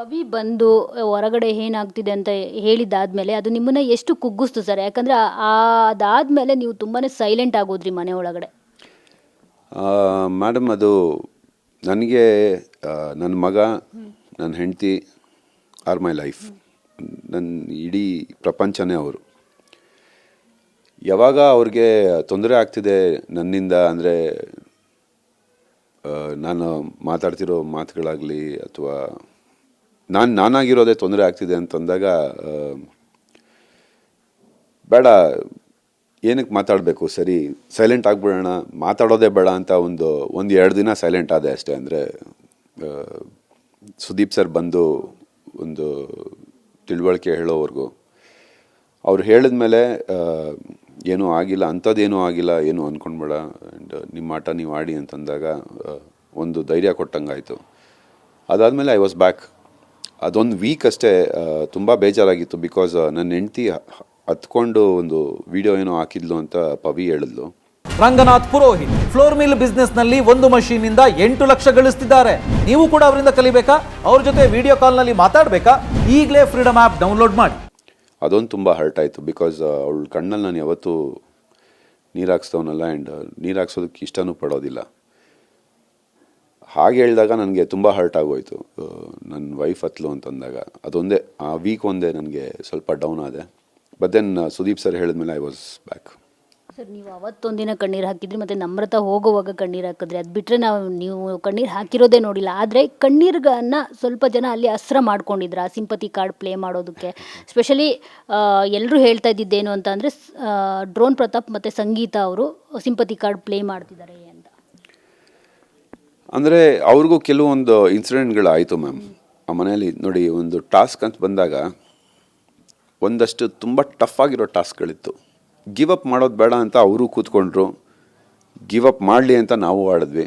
ಪವಿ ಬಂದು ಹೊರಗಡೆ ಏನಾಗ್ತಿದೆ ಅಂತ ಹೇಳಿದಾದ್ಮೇಲೆ ಅದು ನಿಮ್ಮನ್ನ ಎಷ್ಟು ಕುಗ್ಗಿಸ್ತು ಸರ್? ಯಾಕಂದ್ರೆ ಅದಾದ್ಮೇಲೆ ನೀವು ತುಂಬಾನೇ ಸೈಲೆಂಟ್ ಆಗೋದ್ರಿ ಮನೆ ಒಳಗಡೆ. ಮೇಡಮ್ ಅದು ನನಗೆ ನನ್ನ ಮಗ ನನ್ನ ಹೆಂಡತಿ ಆರ್ ಮೈ ಲೈಫ್ ನನ್ನ ಇಡೀ ಪ್ರಪಂಚನೇ ಅವರು. ಯಾವಾಗ ಅವ್ರಿಗೆ ತೊಂದರೆ ಆಗ್ತಿದೆ ನನ್ನಿಂದ ಅಂದರೆ ನಾನು ಮಾತಾಡ್ತಿರೋ ಮಾತುಗಳಾಗಲಿ ಅಥವಾ ನಾನು, ನಾನಾಗಿರೋದೇ ತೊಂದರೆ ಆಗ್ತಿದೆ ಅಂತಂದಾಗ ಬೇಡ, ಏನಕ್ಕೆ ಮಾತಾಡಬೇಕು? ಸರಿ ಸೈಲೆಂಟ್ ಆಗಿಬಿಡೋಣ. ಮಾತಾಡೋದೇ ಬೇಡ ಅಂತ ಒಂದು ಒಂದು ಎರಡು ದಿನ ಸೈಲೆಂಟ್ ಆದೆ ಅಷ್ಟೇ ಅಂದರೆ ಸುದೀಪ್ ಸರ್ ಬಂದು ಒಂದು ತಿಳುವಳಿಕೆ ಹೇಳೋವರೆಗೂ. ಅವ್ರು ಹೇಳಿದ ಮೇಲೆ ಏನೂ ಆಗಿಲ್ಲ ಅಂಥದ್ದೇನೂ ಆಗಿಲ್ಲ, ಏನು ಅಂದ್ಕೊಂಡ್ಬೇಡ ಆ್ಯಂಡ್ ನಿಮ್ಮ ಆಟ ನೀವು ಆಡಿ ಅಂತಂದಾಗ ಒಂದು ಧೈರ್ಯ ಕೊಟ್ಟಂಗಾಯಿತು. ಅದಾದಮೇಲೆ ಐ ವಾಸ್ ಬ್ಯಾಕ್ ಅದೊಂದು ವೀಕ್ ಅಷ್ಟೇ ತುಂಬ ಬೇಜಾರಾಗಿತ್ತು ಬಿಕಾಸ್ ನನ್ನ ಹೆಂಡ್ತಿ ಹತ್ಕೊಂಡು ಒಂದು ವಿಡಿಯೋ ಏನೋ ಹಾಕಿದ್ಲು ಅಂತ ಪವಿ ಹೇಳಿದ್ಲು. ರಂಗನಾಥ್ ಪುರೋಹಿತ್ ಫ್ಲೋರ್ ಮಿಲ್ ಬಿಸ್ನೆಸ್ನಲ್ಲಿ ಒಂದು ಮಷೀನ್ ಇಂದ ಎಂಟು ಲಕ್ಷ ಗಳಿಸ್ತಿದ್ದಾರೆ. ನೀವು ಕೂಡ ಅವರಿಂದ ಕಲಿಬೇಕಾ? ಅವ್ರ ಜೊತೆ ವಿಡಿಯೋ ಕಾಲ್ನಲ್ಲಿ ಮಾತಾಡ್ಬೇಕಾ? ಈಗಲೇ ಫ್ರೀಡಮ್ ಆಪ್ ಡೌನ್ಲೋಡ್ ಮಾಡಿ. ಅದೊಂದು ತುಂಬ ಹರ್ಟ್ ಆಯಿತು ಬಿಕಾಸ್ ಅವಳ ಕಣ್ಣಲ್ಲಿ ನಾನು ಯಾವತ್ತೂ ನೀರು ಹಾಕ್ಸ್ತವನಲ್ಲ ಆ್ಯಂಡ್ ನೀರು ಹಾಕ್ಸೋದಕ್ಕೆ ಇಷ್ಟನೂ ಪಡೋದಿಲ್ಲ. ಹಾಗೆ ಹೇಳಿದಾಗ ನನಗೆ ತುಂಬ ಹರ್ಟ್ ಆಗೋಯ್ತು. ನನ್ನ ವೈಫ್ ಹತ್ಲು ಅಂತಂದಾಗ ಅದೊಂದೇ ಆ ವೀಕ್ ಒಂದೇ ನನಗೆ ಸ್ವಲ್ಪ ಡೌನ್ ಆದೆ. ಬಟ್ ದೆನ್ ಸುದೀಪ್ ಸರ್ ಹೇಳಿದ್ಮೇಲೆ ಐ ವಾಸ್ ಬ್ಯಾಕ್ ಸರ್ ನೀವು ಅವತ್ತೊಂದಿನ ಕಣ್ಣೀರು ಹಾಕಿದ್ರಿ ಮತ್ತೆ ನಮ್ರತ ಹೋಗುವಾಗ ಕಣ್ಣೀರು ಹಾಕಿದ್ರಿ. ಅದು ಬಿಟ್ಟರೆ ನಾವು ನೀವು ಕಣ್ಣೀರು ಹಾಕಿರೋದೇ ನೋಡಿಲ್ಲ. ಆದರೆ ಕಣ್ಣೀರ್ಗನ್ನ ಸ್ವಲ್ಪ ಜನ ಅಲ್ಲಿ ಅಸ್ತ್ರ ಮಾಡ್ಕೊಂಡಿದ್ರು ಆ ಸಿಂಪತಿ ಕಾರ್ಡ್ ಪ್ಲೇ ಮಾಡೋದಕ್ಕೆ. ಸ್ಪೆಷಲಿ ಎಲ್ಲರೂ ಹೇಳ್ತಾ ಇದ್ದಿದ್ದೇನು ಅಂತ ಅಂದರೆ ಡ್ರೋನ್ ಪ್ರತಾಪ್ ಮತ್ತು ಸಂಗೀತ ಅವರು ಸಿಂಪತಿ ಕಾರ್ಡ್ ಪ್ಲೇ ಮಾಡ್ತಿದ್ದಾರೆ ಅಂತ. ಅಂದರೆ ಅವ್ರಿಗೂ ಕೆಲವೊಂದು ಇನ್ಸಿಡೆಂಟ್ಗಳು ಆಯಿತು ಮ್ಯಾಮ್ ಮನೆಯಲ್ಲಿ ನೋಡಿ ಒಂದು ಟಾಸ್ಕ್ ಅಂತ ಬಂದಾಗ ಒಂದಷ್ಟು ತುಂಬ ಟಫ್ ಆಗಿರೋ ಟಾಸ್ಕ್ಗಳಿತ್ತು. ಗಿವ್ ಅಪ್ ಮಾಡೋದು ಬೇಡ ಅಂತ ಅವರು ಕೂತ್ಕೊಂಡ್ರು. ಗಿವ್ ಅಪ್ ಮಾಡಲಿ ಅಂತ ನಾವು ಆಡಿದ್ವಿ.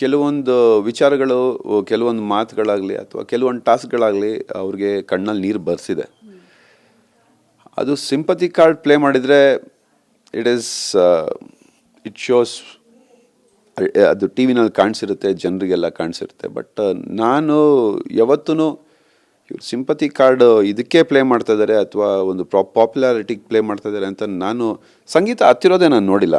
ಕೆಲವೊಂದು ವಿಚಾರಗಳು, ಕೆಲವೊಂದು ಮಾತುಗಳಾಗಲಿ ಅಥವಾ ಕೆಲವೊಂದು ಟಾಸ್ಕ್ಗಳಾಗಲಿ ಅವ್ರಿಗೆ ಕಣ್ಣಲ್ಲಿ ನೀರು ಬರ್ಸಿದೆ. ಅದು ಸಿಂಪತಿ ಕಾರ್ಡ್ ಪ್ಲೇ ಮಾಡಿದರೆ ಇಟ್ ಈಸ್ ಇಟ್ ಶೋಸ್ ಅದು ಟಿ ವಿನಲ್ಲಿ ಕಾಣಿಸಿರುತ್ತೆ, ಜನರಿಗೆಲ್ಲ ಕಾಣಿಸಿರುತ್ತೆ. ಬಟ್ ನಾನು ಯಾವತ್ತೂ ಇವ್ರು ಸಿಂಪತಿ ಕಾರ್ಡ್ ಇದಕ್ಕೆ ಪ್ಲೇ ಮಾಡ್ತಾ ಇದ್ದಾರೆ ಅಥವಾ ಒಂದು ಪ್ರಾ ಪಾಪ್ಯುಲಾರಿಟಿಗೆ ಪ್ಲೇ ಮಾಡ್ತಾ ಇದ್ದಾರೆ ಅಂತ ನಾನು ಸಂಗೀತ ಹತ್ತಿರೋದೇ ನಾನು ನೋಡಿಲ್ಲ.